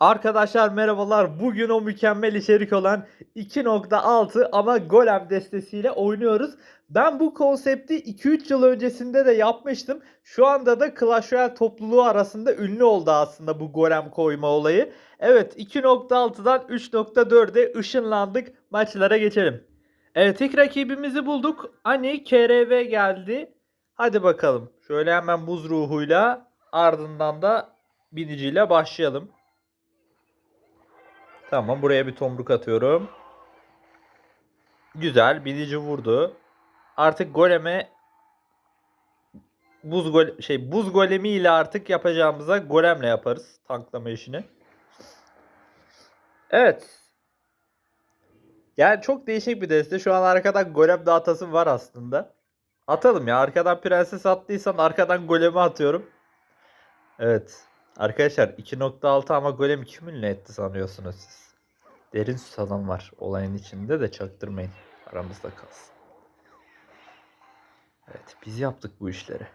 Arkadaşlar merhabalar. Bugün o mükemmel içerik olan 2.6 ama golem destesiyle oynuyoruz. Ben bu konsepti 2-3 yıl öncesinde de yapmıştım. Şu anda da Clash Royale topluluğu arasında ünlü oldu aslında bu golem koyma olayı. Evet 2.6'dan 3.4'e ışınlandık. Maçlara geçelim. Evet ilk rakibimizi bulduk. Ani KRV geldi. Hadi bakalım. Şöyle hemen buz ruhuyla ardından da biniciyle başlayalım. Tamam buraya bir tomruk atıyorum. Güzel binici vurdu. Artık goleme buz gol şey buz golemi ile artık yapacağımıza golemle yaparız tanklama işini. Evet. Yani çok değişik bir deste. Şu an arkadan golem dağıtasım var aslında. Atalım ya. Arkadan prenses attıysan arkadan golemi atıyorum. Evet. Arkadaşlar 2.6 ama golem 2 ünlü etti sanıyorsunuz siz. Derin susadan var olayın içinde de çaktırmayın. Aramızda kalsın. Evet biz yaptık bu işleri.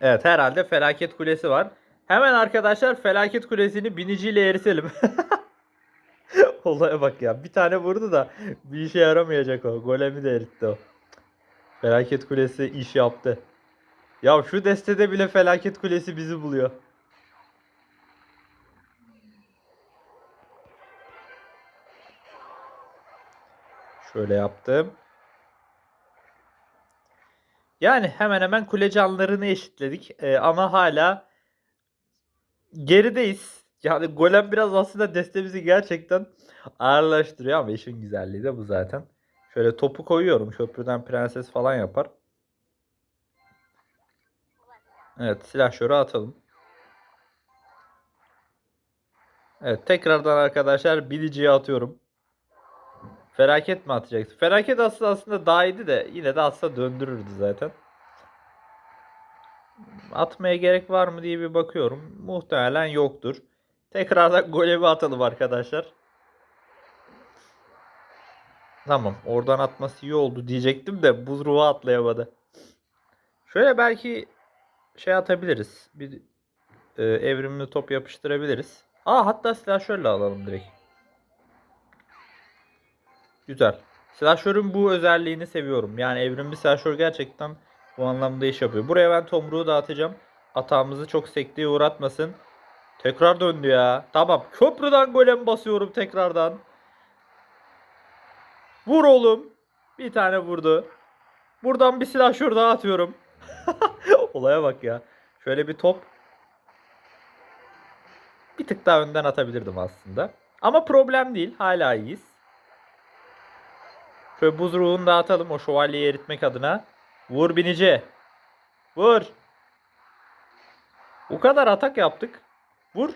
Evet herhalde felaket kulesi var. Hemen arkadaşlar felaket kulesini biniciyle eritelim. Olaya bak ya. Bir tane vurdu da bir işe yaramayacak o. Golemi de eritti o. Felaket kulesi iş yaptı. Ya şu destede bile felaket kulesi bizi buluyor. Şöyle yaptım. Yani hemen hemen kule canlarını eşitledik. Ee, ama hala gerideyiz. Yani golem biraz aslında destemizi gerçekten ağırlaştırıyor ama işin güzelliği de bu zaten. Şöyle topu koyuyorum. Köprüden prenses falan yapar. Evet silahşörü atalım. Evet tekrardan arkadaşlar biliciye atıyorum. Felaket mi atacaksın? Felaket aslında aslında daha iyiydi de yine de aslında döndürürdü zaten. Atmaya gerek var mı diye bir bakıyorum. Muhtemelen yoktur. Tekrardan golemi atalım arkadaşlar. Tamam oradan atması iyi oldu diyecektim de buz ruhu atlayamadı. Şöyle belki şey atabiliriz. Bir e, evrimli top yapıştırabiliriz. Aa hatta silahşörle alalım direkt. Güzel. Silahşörün bu özelliğini seviyorum. Yani evrimli silahşör gerçekten bu anlamda iş yapıyor. Buraya ben tomruğu dağıtacağım. Atağımızı çok sekteye uğratmasın. Tekrar döndü ya. Tamam. Köprüden golem basıyorum tekrardan. Vur oğlum. Bir tane vurdu. Buradan bir silahşör daha atıyorum. Olaya bak ya. Şöyle bir top. Bir tık daha önden atabilirdim aslında. Ama problem değil. Hala iyiyiz. Şöyle buz ruhunu dağıtalım o şövalyeyi eritmek adına. Vur binici. Vur. Bu kadar atak yaptık. Vur.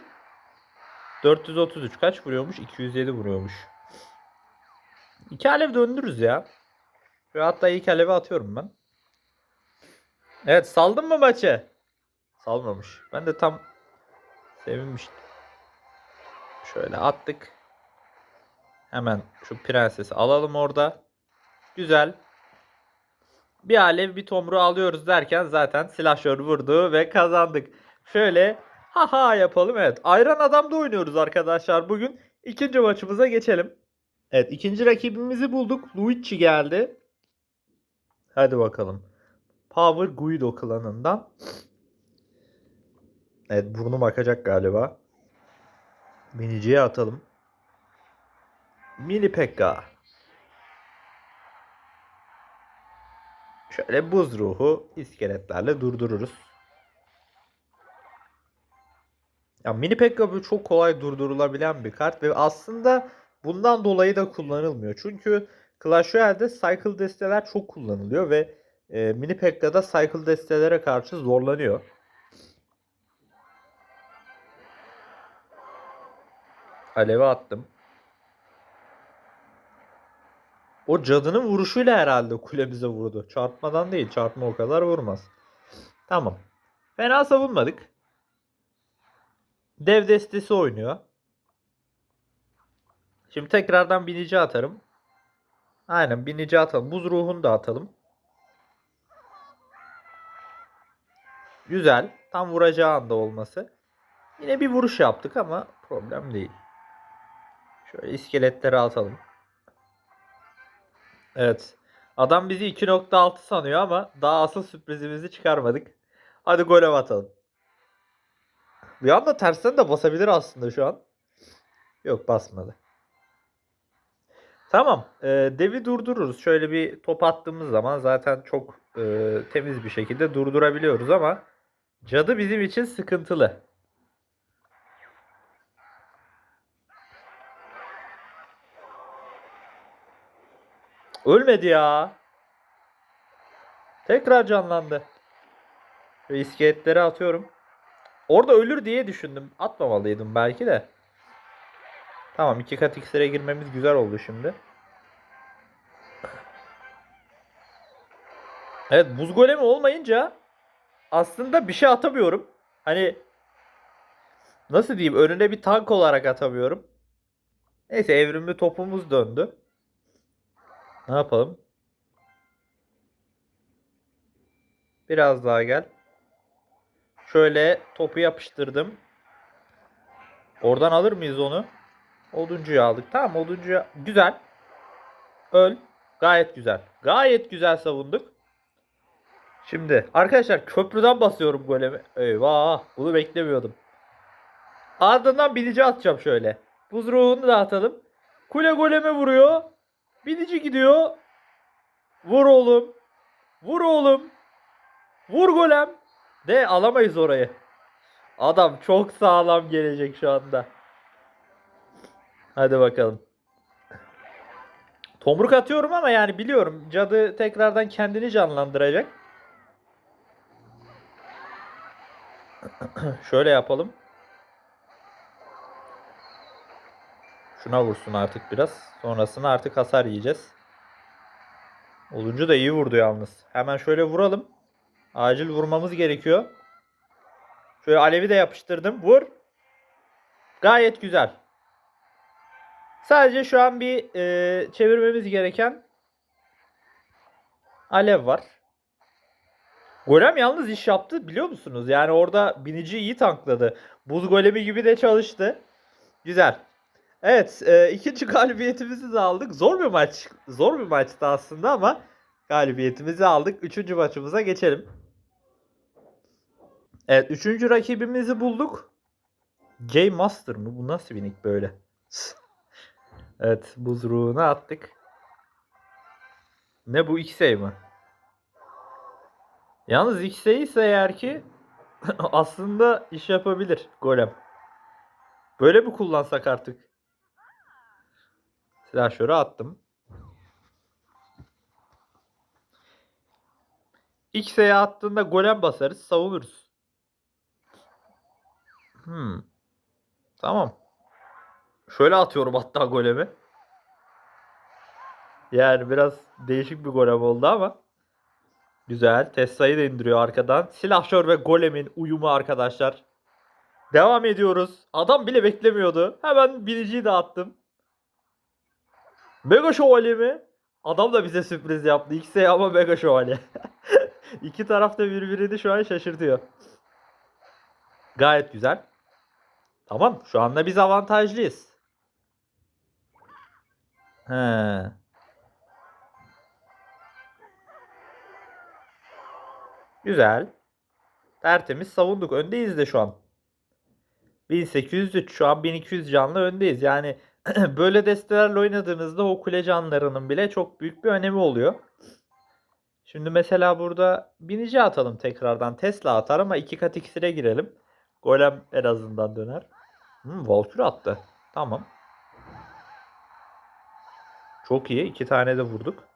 433 kaç vuruyormuş? 207 vuruyormuş. İki alev döndürürüz ya. Ve hatta ilk alevi atıyorum ben. Evet saldın mı maçı? Salmamış. Ben de tam sevinmiştim. Şöyle attık. Hemen şu prensesi alalım orada. Güzel. Bir alev bir tomru alıyoruz derken zaten silahşör vurdu ve kazandık. Şöyle haha yapalım. Evet ayran adamda oynuyoruz arkadaşlar bugün. ikinci maçımıza geçelim. Evet ikinci rakibimizi bulduk. Luigi geldi. Hadi bakalım. Power Guido klanından. Evet burnum akacak galiba. Biniciye atalım. Mini Pekka. Şöyle buz ruhu iskeletlerle durdururuz. Ya Mini Pekka çok kolay durdurulabilen bir kart ve aslında bundan dolayı da kullanılmıyor. Çünkü Clash Royale'de Cycle desteler çok kullanılıyor ve e, Mini Pekka'da Cycle destelere karşı zorlanıyor. Alevi attım. O cadının vuruşuyla herhalde kulemize vurdu. Çarpmadan değil. Çarpma o kadar vurmaz. Tamam. Fena savunmadık. Dev destesi oynuyor. Şimdi tekrardan binici atarım. Aynen binici atalım. Buz ruhunu da atalım. Güzel. Tam vuracağı anda olması. Yine bir vuruş yaptık ama problem değil. Şöyle iskeletleri atalım. Evet. Adam bizi 2.6 sanıyor ama daha asıl sürprizimizi çıkarmadık. Hadi gole atalım. Bir anda tersten de basabilir aslında şu an. Yok basmadı. Tamam. e, devi durdururuz. Şöyle bir top attığımız zaman zaten çok e, temiz bir şekilde durdurabiliyoruz ama cadı bizim için sıkıntılı. Ölmedi ya. Tekrar canlandı. Ve iskeletleri atıyorum. Orada ölür diye düşündüm. Atmamalıydım belki de. Tamam iki kat iksire girmemiz güzel oldu şimdi. Evet buz golemi olmayınca aslında bir şey atamıyorum. Hani nasıl diyeyim önüne bir tank olarak atamıyorum. Neyse evrimli topumuz döndü. Ne yapalım? Biraz daha gel. Şöyle topu yapıştırdım. Oradan alır mıyız onu? Oduncuyu aldık. Tamam oduncuyu. Güzel. Öl. Gayet güzel. Gayet güzel savunduk. Şimdi arkadaşlar köprüden basıyorum golemi. Eyvah. Bunu beklemiyordum. Ardından bilici atacağım şöyle. Buz ruhunu da atalım. Kule goleme vuruyor. Bilici gidiyor. Vur oğlum. Vur oğlum. Vur golem. De alamayız orayı. Adam çok sağlam gelecek şu anda. Hadi bakalım. Tomruk atıyorum ama yani biliyorum cadı tekrardan kendini canlandıracak. Şöyle yapalım. Şuna vursun artık biraz. Sonrasında artık hasar yiyeceğiz. Olunca da iyi vurdu yalnız. Hemen şöyle vuralım. Acil vurmamız gerekiyor. Şöyle alevi de yapıştırdım. Vur. Gayet güzel. Sadece şu an bir e, çevirmemiz gereken alev var. Golem yalnız iş yaptı biliyor musunuz? Yani orada binici iyi tankladı. Buz golemi gibi de çalıştı. Güzel. Evet, e, ikinci galibiyetimizi de aldık. Zor bir maç. Zor bir maçtı aslında ama galibiyetimizi aldık. Üçüncü maçımıza geçelim. Evet, üçüncü rakibimizi bulduk. Game Master mı? Bu nasıl bir nick böyle? evet, buz ruhunu attık. Ne bu X-Ray mı? Yalnız X-Ray ise eğer ki aslında iş yapabilir golem. Böyle mi kullansak artık? Silahşörü attım. X'e attığında golem basarız, savunuruz. Hmm. Tamam. Şöyle atıyorum hatta golemi. Yani biraz değişik bir golem oldu ama. Güzel. Tesla'yı da indiriyor arkadan. Silahşör ve golemin uyumu arkadaşlar. Devam ediyoruz. Adam bile beklemiyordu. Hemen biniciyi de attım. Mega Şövalye mi? Adam da bize sürpriz yaptı. X'e ama Mega Şövalye. İki taraf da birbirini şu an şaşırtıyor. Gayet güzel. Tamam. Şu anda biz avantajlıyız. He. Güzel. Tertemiz savunduk. Öndeyiz de şu an. 1803 şu an 1200 canlı öndeyiz. Yani böyle destelerle oynadığınızda o kule canlarının bile çok büyük bir önemi oluyor. Şimdi mesela burada binici atalım tekrardan. Tesla atar ama iki kat iksire girelim. Golem en azından döner. Hmm, Valkyrie attı. Tamam. Çok iyi. iki tane de vurduk.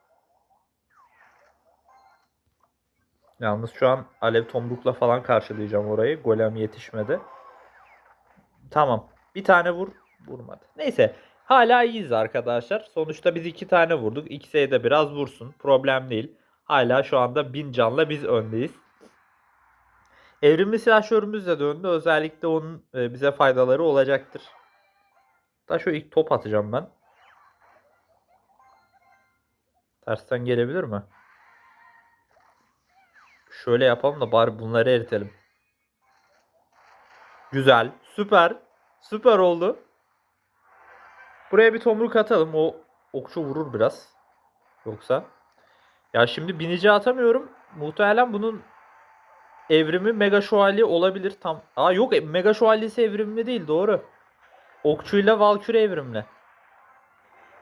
Yalnız şu an alev tomrukla falan karşılayacağım orayı. Golem yetişmedi. Tamam. Bir tane vur. Vurmadı. Neyse. Hala iyiyiz arkadaşlar. Sonuçta biz iki tane vurduk. X'e de biraz vursun. Problem değil. Hala şu anda bin canla biz öndeyiz. Evrimli silahşörümüz de döndü. Özellikle onun e, bize faydaları olacaktır. Da şu ilk top atacağım ben. Tersten gelebilir mi? Şöyle yapalım da bari bunları eritelim. Güzel. Süper. Süper oldu. Buraya bir tomruk atalım. O okçu vurur biraz. Yoksa. Ya şimdi binici atamıyorum. Muhtemelen bunun evrimi mega şövalye olabilir. Tam. Aa yok e, mega şövalyesi evrimli değil doğru. Okçuyla Valkyrie evrimli.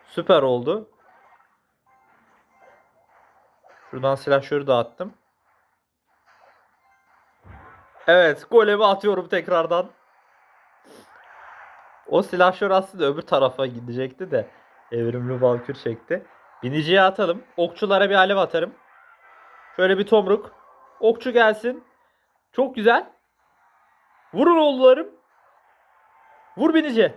Süper oldu. Şuradan silahşörü dağıttım. Evet, golemi atıyorum tekrardan. O silahşör aslında öbür tarafa gidecekti de evrimli Valkür çekti. Biniciye atalım. Okçulara bir alev atarım. Şöyle bir tomruk. Okçu gelsin. Çok güzel. Vurun oğullarım. Vur binici.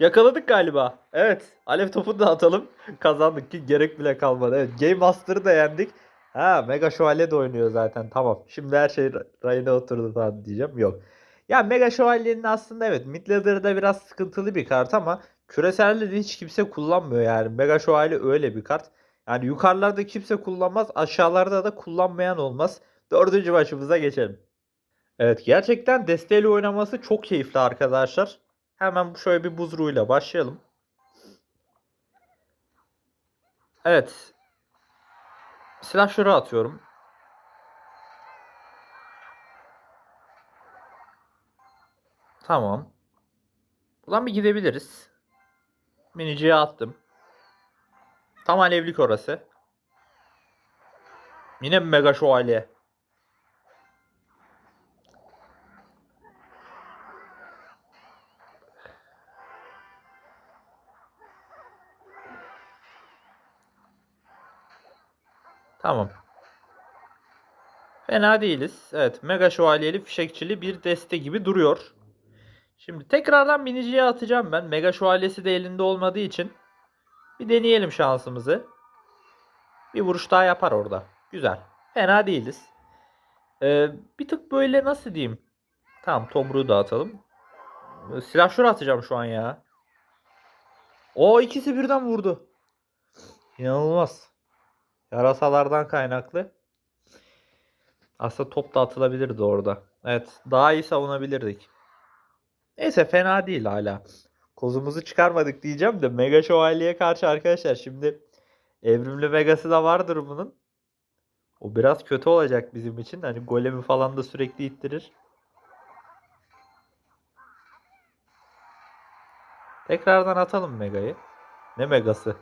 Yakaladık galiba. Evet. Alev topunu da atalım. Kazandık ki gerek bile kalmadı. Evet. Game Master'ı da yendik. Ha Mega Şövalye de oynuyor zaten. Tamam. Şimdi her şey rayına oturdu falan diyeceğim. Yok. Ya Mega Şövalye'nin aslında evet Midlader'da biraz sıkıntılı bir kart ama küreselde de hiç kimse kullanmıyor yani. Mega Şövalye öyle bir kart. Yani yukarılarda kimse kullanmaz. Aşağılarda da kullanmayan olmaz. Dördüncü maçımıza geçelim. Evet gerçekten desteğiyle oynaması çok keyifli arkadaşlar. Hemen şöyle bir buzruğuyla başlayalım. Evet. Silahşörü atıyorum. Tamam. Buradan bir gidebiliriz. Miniciye attım. Tam alevlik orası. Yine mega şövalye. Tamam. Fena değiliz. Evet, mega şövalyeli fişekçili bir deste gibi duruyor. Şimdi tekrardan biniciye atacağım ben. Mega şövalyesi de elinde olmadığı için. Bir deneyelim şansımızı. Bir vuruş daha yapar orada. Güzel. Fena değiliz. Ee, bir tık böyle nasıl diyeyim. Tamam tomruğu da atalım. Ee, Silahşör atacağım şu an ya. O ikisi birden vurdu. İnanılmaz. Yarasalardan kaynaklı. Aslında top da atılabilirdi orada. Evet daha iyi savunabilirdik. Neyse fena değil hala. Kozumuzu çıkarmadık diyeceğim de Mega Şövalye'ye karşı arkadaşlar şimdi evrimli Megası da vardır bunun. O biraz kötü olacak bizim için. Hani golemi falan da sürekli ittirir. Tekrardan atalım Mega'yı. Ne Megası?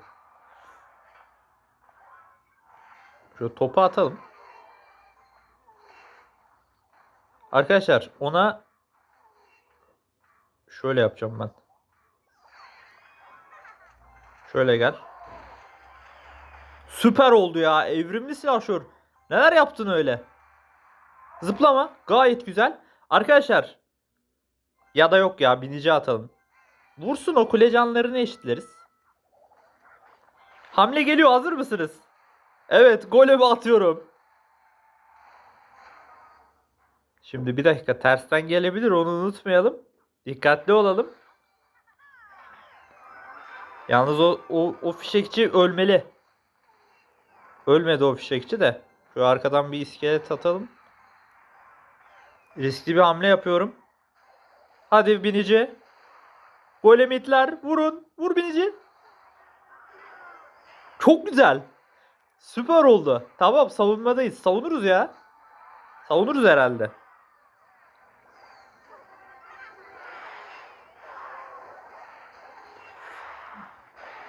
Şu topu atalım. Arkadaşlar ona şöyle yapacağım ben. Şöyle gel. Süper oldu ya. Evrimli silahşör. Neler yaptın öyle? Zıplama. Gayet güzel. Arkadaşlar. Ya da yok ya. Binici atalım. Vursun o kule canlarını eşitleriz. Hamle geliyor. Hazır mısınız? Evet. Golemi atıyorum. Şimdi bir dakika. Tersten gelebilir. Onu unutmayalım. Dikkatli olalım. Yalnız o, o, o fişekçi ölmeli. Ölmedi o fişekçi de. Şu arkadan bir iskelet atalım. Riskli bir hamle yapıyorum. Hadi binici. Golemitler vurun. Vur binici. Çok güzel. Süper oldu. Tamam savunmadayız. Savunuruz ya. Savunuruz herhalde.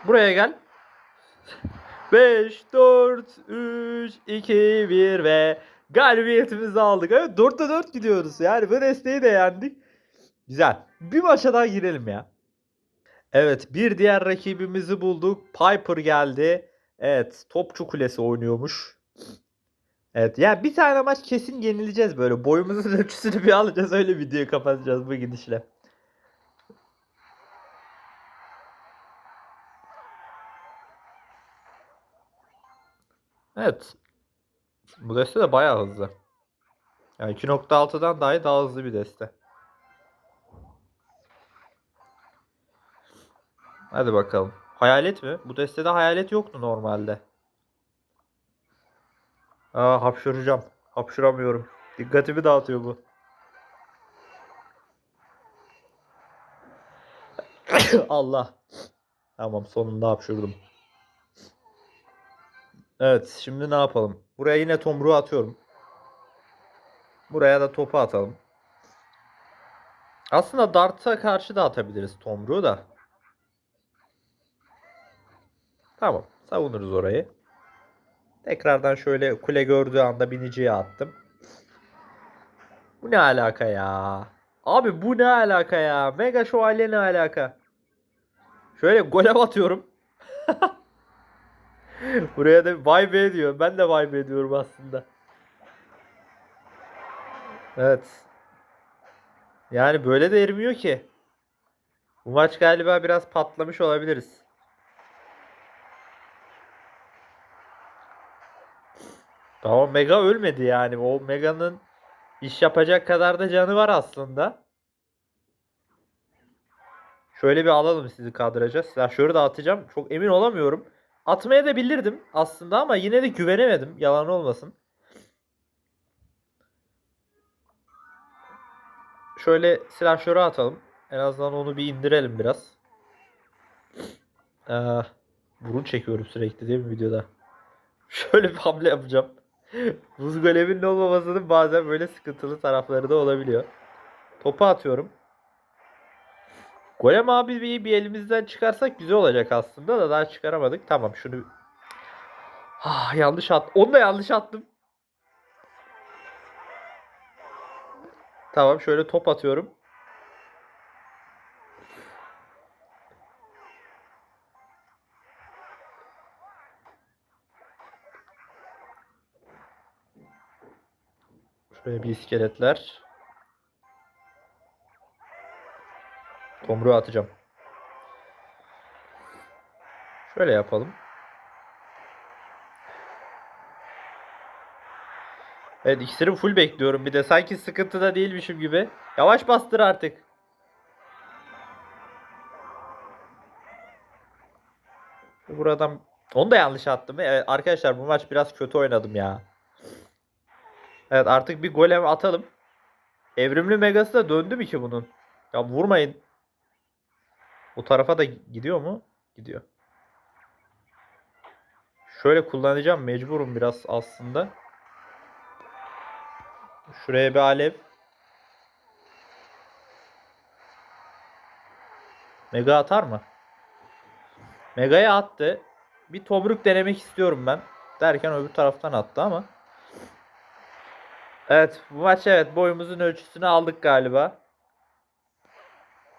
Buraya gel. 5, 4, 3, 2, 1 ve galibiyetimizi aldık. Evet 4'te 4 gidiyoruz. Yani bu desteği de yendik. Güzel. Bir maça daha girelim ya. Evet bir diğer rakibimizi bulduk. Piper geldi. Evet topçu kulesi oynuyormuş. Evet yani bir tane maç kesin yenileceğiz böyle. Boyumuzun ölçüsünü bir alacağız öyle videoyu kapatacağız bu gidişle. Evet. Bu deste de bayağı hızlı. Yani 2.6'dan dahi daha hızlı bir deste. Hadi bakalım. Hayalet mi? Bu destede hayalet yoktu normalde. Aa hapşıracağım. Hapşıramıyorum. Dikkatimi dağıtıyor bu. Allah. Tamam sonunda hapşurdum. Evet şimdi ne yapalım? Buraya yine tomruğu atıyorum. Buraya da topu atalım. Aslında dart'a karşı da atabiliriz tomruğu da. Tamam. Savunuruz orayı. Tekrardan şöyle kule gördüğü anda biniciye attım. Bu ne alaka ya? Abi bu ne alaka ya? Mega şövalye ne alaka? Şöyle gole atıyorum. Buraya da vay be diyor. Ben de vay be diyorum aslında. Evet. Yani böyle de erimiyor ki. Bu maç galiba biraz patlamış olabiliriz. Tamam Mega ölmedi yani. O Mega'nın iş yapacak kadar da canı var aslında. Şöyle bir alalım sizi kadraja. Silahşörü de atacağım. Çok emin olamıyorum. Atmaya da bilirdim aslında ama yine de güvenemedim. Yalan olmasın. Şöyle silahşörü atalım. En azından onu bir indirelim biraz. Ee, burun çekiyorum sürekli değil mi videoda? Şöyle bir hamle yapacağım. Buz goleminin olmamasının bazen böyle sıkıntılı tarafları da olabiliyor. Topu atıyorum. Golem abi bir, bir elimizden çıkarsak güzel olacak aslında da daha çıkaramadık. Tamam şunu Ah yanlış at. Onu da yanlış attım. Tamam şöyle top atıyorum. Şöyle bir iskeletler. Tomruğu atacağım. Şöyle yapalım. Evet iksiri full bekliyorum bir de. Sanki sıkıntıda değilmişim gibi. Yavaş bastır artık. Buradan onu da yanlış attım. Evet arkadaşlar bu maç biraz kötü oynadım ya. Evet artık bir golem atalım. Evrimli megası da döndü mü ki bunun? Ya vurmayın. O tarafa da gidiyor mu? Gidiyor. Şöyle kullanacağım. Mecburum biraz aslında. Şuraya bir alev. Mega atar mı? Mega'ya attı. Bir tomruk denemek istiyorum ben. Derken öbür taraftan attı ama. Evet bu maç evet boyumuzun ölçüsünü aldık galiba.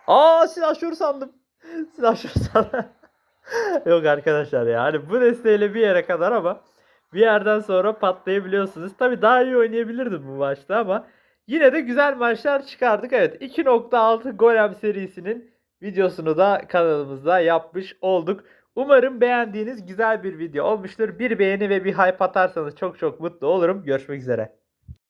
Aa silahşör sandım. silahşör sandım. Yok arkadaşlar ya hani bu desteğiyle bir yere kadar ama bir yerden sonra patlayabiliyorsunuz. Tabi daha iyi oynayabilirdim bu maçta ama yine de güzel maçlar çıkardık. Evet 2.6 Golem serisinin videosunu da kanalımızda yapmış olduk. Umarım beğendiğiniz güzel bir video olmuştur. Bir beğeni ve bir hype atarsanız çok çok mutlu olurum. Görüşmek üzere.